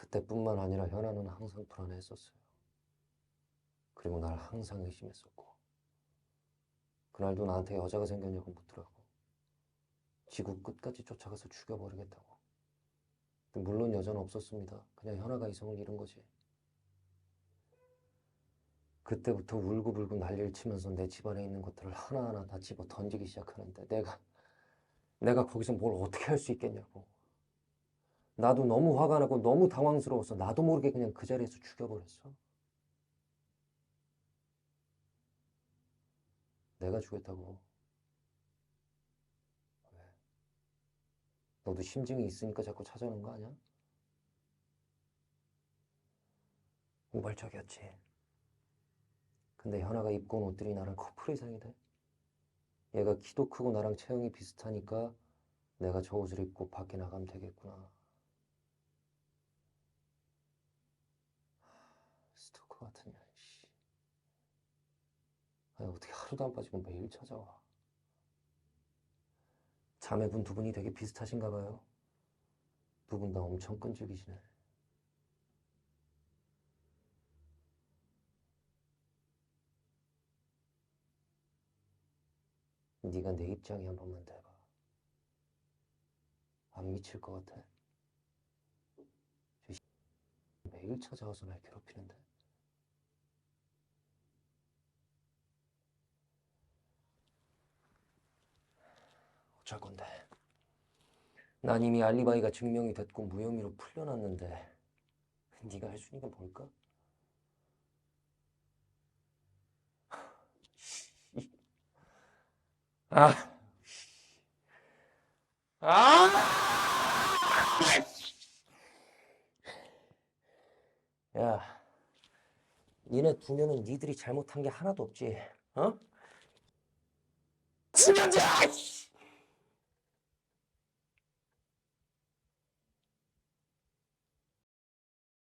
그때뿐만 아니라 현아는 항상 불안해했었어요. 그리고 날 항상 의심했었고. 그날도 나한테 여자가 생겼냐고 묻더라고. 지구 끝까지 쫓아가서 죽여버리겠다고. 물론 여자는 없었습니다. 그냥 현아가 이성을 잃은 거지. 그때부터 울고불고 난리를 치면서 내 집안에 있는 것들을 하나하나 다 집어 던지기 시작하는데 내가 내가 거기서 뭘 어떻게 할 수 있겠냐고. 나도 너무 화가 나고 너무 당황스러워서 나도 모르게 그냥 그 자리에서 죽여버렸어. 내가 죽였다고. 왜? 너도 심증이 있으니까 자꾸 찾아오는 거 아니야? 우발적이었지. 근데 현아가 입고 온 옷들이 나랑 커플 이상이 돼. 얘가 키도 크고 나랑 체형이 비슷하니까 내가 저 옷을 입고 밖에 나가면 되겠구나. 스토커 같은 년, 씨. 아니, 어떻게 하루도 안 빠지고 매일 찾아와. 자매분 두 분이 되게 비슷하신가 봐요. 두 분 다 엄청 끈질기시네. 네가 내 입장에 한 번만 대봐. 안 미칠 것 같아. 매일 찾아와서 날 괴롭히는데. 어쩔 건데. 난 이미 알리바이가 증명이 됐고 무혐의로 풀려났는데 네가 할 수 있는 게 뭘까? 아. 아! 야, 니네 두 명은 니들이 잘못한 게 하나도 없지, 어? 치면자!